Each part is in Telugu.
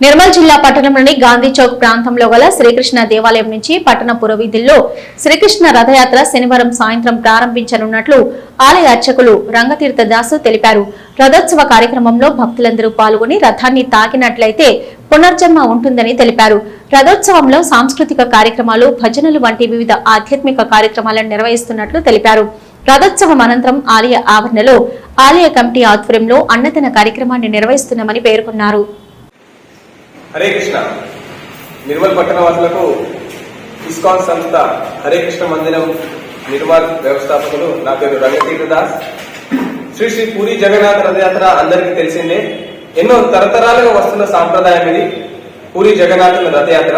నిర్మల్ జిల్లా పట్టణంలోని గాంధీ చౌక్ ప్రాంతంలో గల శ్రీకృష్ణ దేవాలయం నుంచి పట్టణ పురవీధుల్లో శ్రీకృష్ణ రథయాత్ర శనివారం సాయంత్రం ప్రారంభించనున్నట్లు ఆలయ అర్చకులు రంగతీర్థ దాసు తెలిపారు. రథోత్సవ కార్యక్రమంలో భక్తులందరూ పాల్గొని రథాన్ని తాకినట్లయితే పునర్జన్మ ఉంటుందని తెలిపారు. రథోత్సవంలో సాంస్కృతిక కార్యక్రమాలు భజనలు వంటి వివిధ ఆధ్యాత్మిక కార్యక్రమాలను నిర్వహిస్తున్నట్లు తెలిపారు. రథోత్సవం అనంతరం ఆలయ ఆవరణలో ఆలయ కమిటీ ఆధ్వర్యంలో అన్నదాన కార్యక్రమాన్ని నిర్వహిస్తున్నామని పేర్కొన్నారు. హరే కృష్ణ. నిర్మల్ పట్టణ వాసులకు ఇస్కాన్ సంస్థ హరే కృష్ణ మందిరం నిర్మల్ వ్యవస్థాపకులు నా పేరు రంగతీర్థ దాస్ శ్రీ శ్రీ పూరి జగన్నాథ రథయాత్ర అందరికీ తెలిసిందే. ఎన్నో తరతరాలుగా వస్తున్న సాంప్రదాయం ఇది పూరి జగన్నాథుల రథయాత్ర.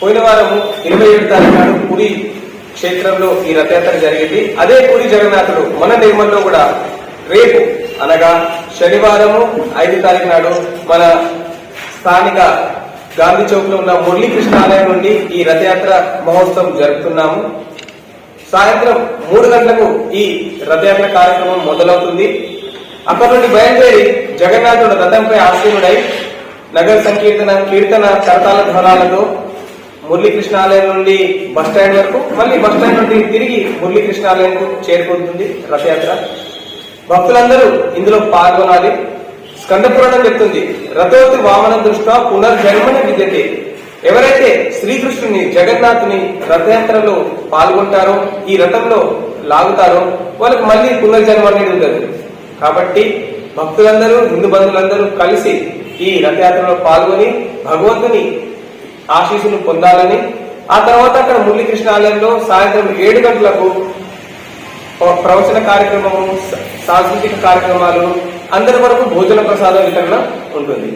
పోయిన వారము ఇరవై ఏడు తారీఖు నాడు పూరి క్షేత్రంలో ఈ రథయాత్ర జరిగింది. అదే పూరి జగన్నాథుడు మన నిర్మల్లో కూడా రేపు అనగా శనివారము ఐదు తారీఖు నాడు మన స్థానిక గాంధీ చౌక్లో ఉన్న మురళీకృష్ణ ఆలయం నుండి ఈ రథయాత్ర మహోత్సవం జరుపుతున్నాము. సాయంత్రం మూడు గంటలకు ఈ రథయాత్ర కార్యక్రమం మొదలవుతుంది. అక్కడ నుండి బయలుదేరి జగన్నాథుడు రథంపై ఆశీనుడై నగర సంకీర్తన కీర్తన కరతాల ధ్వరాలతో మురళీకృష్ణ ఆలయం నుండి బస్ స్టాండ్ వరకు మళ్ళీ బస్ స్టాండ్ నుండి తిరిగి మురళీకృష్ణ ఆలయంకు చేరుకుంటుంది రథయాత్ర. భక్తులందరూ ఇందులో పాల్గొనాలి. స్కంద పురాణం చెప్తుంది. రథోతి వామన దృష్ట్యా పునర్జన్మని విద్యతే. ఎవరైతే శ్రీకృష్ణుని జగన్నాథుని రథయాత్రలో పాల్గొంటారో ఈ రథంలో లాగుతారో వాళ్ళకి మళ్ళీ పునర్జన్మ అనేది ఉండదు. కాబట్టి భక్తులందరూ హిందూ బంధువులందరూ కలిసి ఈ రథయాత్రలో పాల్గొని భగవంతుని ఆశీస్సులు పొందాలని ఆ తర్వాత అక్కడ మురళీకృష్ణ ఆలయంలో సాయంత్రం ఏడు గంటలకు ప్రవచన కార్యక్రమము సాంస్కృతిక కార్యక్రమాలు అందరి వరకు భోజన ప్రసాదం వితరణ ఉంటుంది.